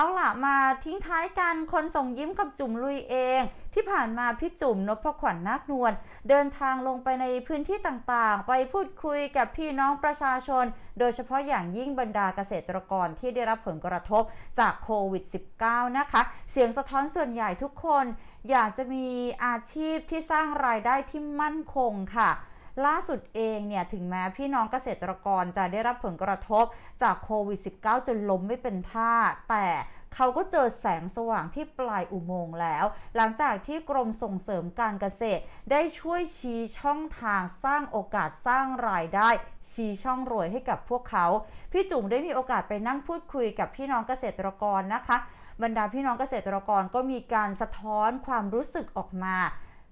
เอาล่ะมาทิ้งท้ายกันคนส่งยิ้มกับจุ๋มลุยเอง ที่ผ่านมาพี่จุ๋มนพขวัญนาคนวลเดินทางลงไปในพื้นที่ต่างๆ ไปพูดคุยกับพี่น้องประชาชน โดยเฉพาะอย่างยิ่งบรรดาเกษตรกรที่ได้รับผลกระทบจากโควิด -19 นะคะ เสียงสะท้อนส่วนใหญ่ทุกคน อยากจะมีอาชีพที่สร้างรายได้ที่มั่นคงค่ะ ล่าสุดเองเนี่ยถึงแม้พี่น้องเกษตรกรจะได้รับผลกระทบจากโควิด -19 จนล้มไม่เป็นท่า แต่เขาก็เจอแสงสว่างที่ปลายอุโมงค์แล้ว หลังจากที่กรมส่งเสริมการเกษตร ได้ช่วยชี้ช่องทางสร้างโอกาสสร้างรายได้ ชี้ช่องรวยให้กับพวกเขา พี่จุ๋มได้มีโอกาสไปนั่งพูดคุยกับพี่น้องเกษตรกรนะคะ บรรดาพี่น้องเกษตรกรก็มีการสะท้อนความรู้สึกออกมา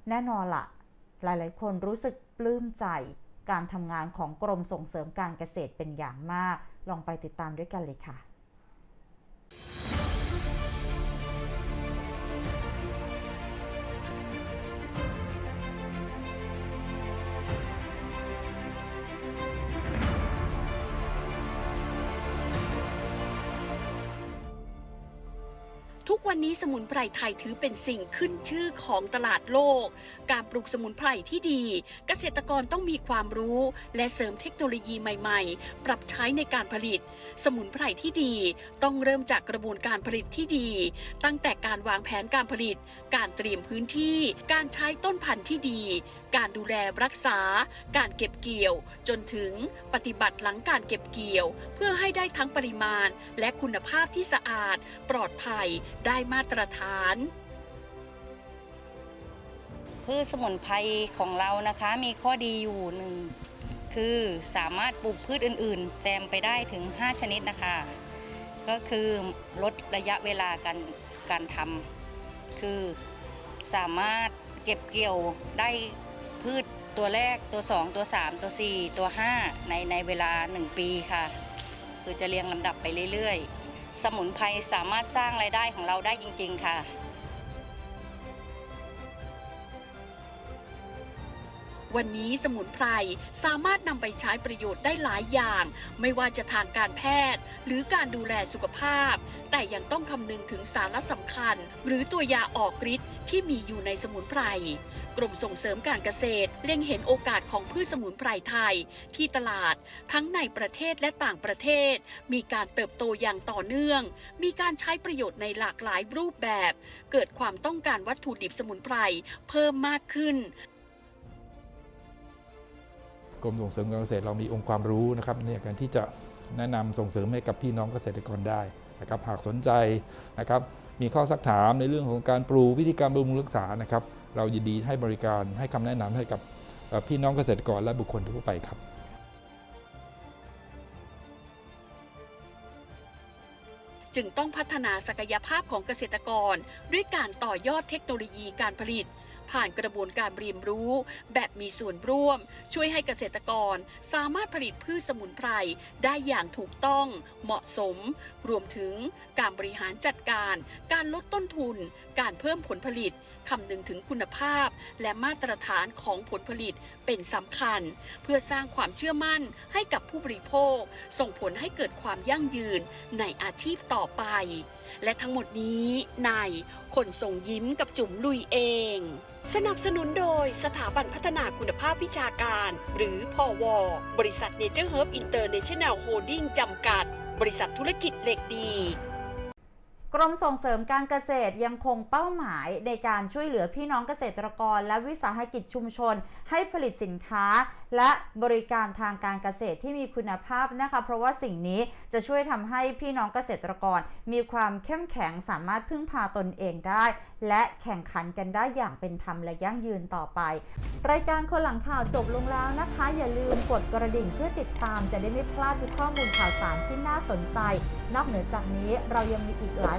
แน่นอนละหลายๆ คนรู้สึก ปลื้มใจการทำงานของกรมส่งเสริมการเกษตรเป็นอย่างมาก ลองไปติดตามด้วยกันเลยค่ะ ทุกวันนี้สมุนไพรไทยถือเป็นสิ่งขึ้นชื่อของตลาดโลก การปลูกสมุนไพรที่ดี เกษตรกรต้องมีความรู้ และเสริมเทคโนโลยีใหม่ๆ ปรับใช้ในการผลิต สมุนไพรที่ดี ต้องเริ่มจากกระบวนการผลิตที่ดี ตั้งแต่การวางแผนการผลิต การเตรียมพื้นที่ การใช้ต้นพันธุ์ที่ดี การดูแลรักษา การเก็บเกี่ยว จนถึงปฏิบัติหลังการเก็บเกี่ยว เพื่อให้ได้ทั้งปริมาณ และคุณภาพที่สะอาด ปลอดภัย ได้มาตรฐานพืชสมุนไพรของเรานะคะมีข้อดีอยู่หนึ่งคือสามารถปลูกพืชอื่น ๆ แจมไปได้ถึง 5 ชนิดนะคะ ก็คือลดระยะเวลาการการทำคือสามารถเก็บเกี่ยวได้ พืชตัวแรกตัว 2 ตัว 3 ตัว 4 ตัว 5 ในในเวลา 1 ปีค่ะ คือจะเรียงลำดับไปเรื่อยๆ สมุนไพรสามารถสร้างรายได้ของเราได้จริง ๆ ค่ะ วันนี้สมุนไพรสามารถนำไปใช้ประโยชน์ได้หลายอย่าง ไม่ว่าจะทางการแพทย์ หรือการดูแลสุขภาพ แต่ยังต้องคำนึงถึงสาระสำคัญ หรือตัวยาออกฤทธิ์ที่มีอยู่ในสมุนไพรกรมส่งเสริมการเกษตรเล็งเห็นโอกาสของพืชสมุนไพรไทย ที่ตลาดทั้งในประเทศและต่างประเทศ มีการเติบโตอย่างต่อเนื่อง มีการใช้ประโยชน์ในหลากหลายรูปแบบ เกิดความต้องการวัตถุดิบสมุนไพรเพิ่มมากขึ้น กรมส่งเสริมการเกษตรเรามีองค์ความรู้นะครับในการที่จะแนะนำส่งเสริมให้กับพี่น้องเกษตรกรได้นะครับหากสนใจนะครับมีข้อสักถามในเรื่องของการปลูกวิธีการบำรุงรักษานะครับ เรายินดีให้บริการให้คำแนะนำให้กับพี่น้องเกษตรกรและบุคคลทั่วไปครับจึงต้องพัฒนาศักยภาพของเกษตรกร ด้วยการต่อยอดเทคโนโลยีการผลิต ผ่านกระบวนการเรียนรู้ แบบมีส่วนร่วม ช่วยให้เกษตรกรสามารถผลิตพืชสมุนไพรได้อย่างถูกต้องเหมาะสม รวมถึงการบริหารจัดการ การลดต้นทุน การเพิ่มผลผลิตคำนึงถึงคุณภาพ และมาตรฐานของผลผลิตเป็นสำคัญ เพื่อสร้างความเชื่อมั่นให้กับผู้บริโภค ส่งผลให้เกิดความยั่งยืนในอาชีพต่อไปและทั้งหมดนี้ในคนส่งยิ้มกับจุ๋มลุยเอง สนับสนุนโดยสถาบันพัฒนาคุณภาพวิชาการ หรือพอวบริษัทเนเจอร์เฮิร์บอินเตอร์เนชั่นแนลโฮลดิ้งจำกัด บริษัทธุรกิจเหล็กดี กรมส่งเสริมการเกษตรยังคงเป้าหมายในการช่วยเหลือพี่น้องเกษตรกร และวิสาหกิจชุมชน ให้ผลิตสินค้า และบริการทางการเกษตรที่มีคุณภาพนะคะ เพราะว่าสิ่งนี้จะช่วยทำให้พี่น้องเกษตรกร มีความเข้มแข็งสามารถพึ่งพาตนเองได้ และแข่งขันกันได้อย่างเป็นธรรมและยั่งยืนต่อไป รายการคนหลังข่าวจบลงแล้วนะคะ อย่าลืมกดกระดิ่งเพื่อติดตามจะได้ไม่พลาดทุกข้อมูลข่าวสารที่น่าสนใจ นอกเหนือจากนี้เรายังมีอีกหลาย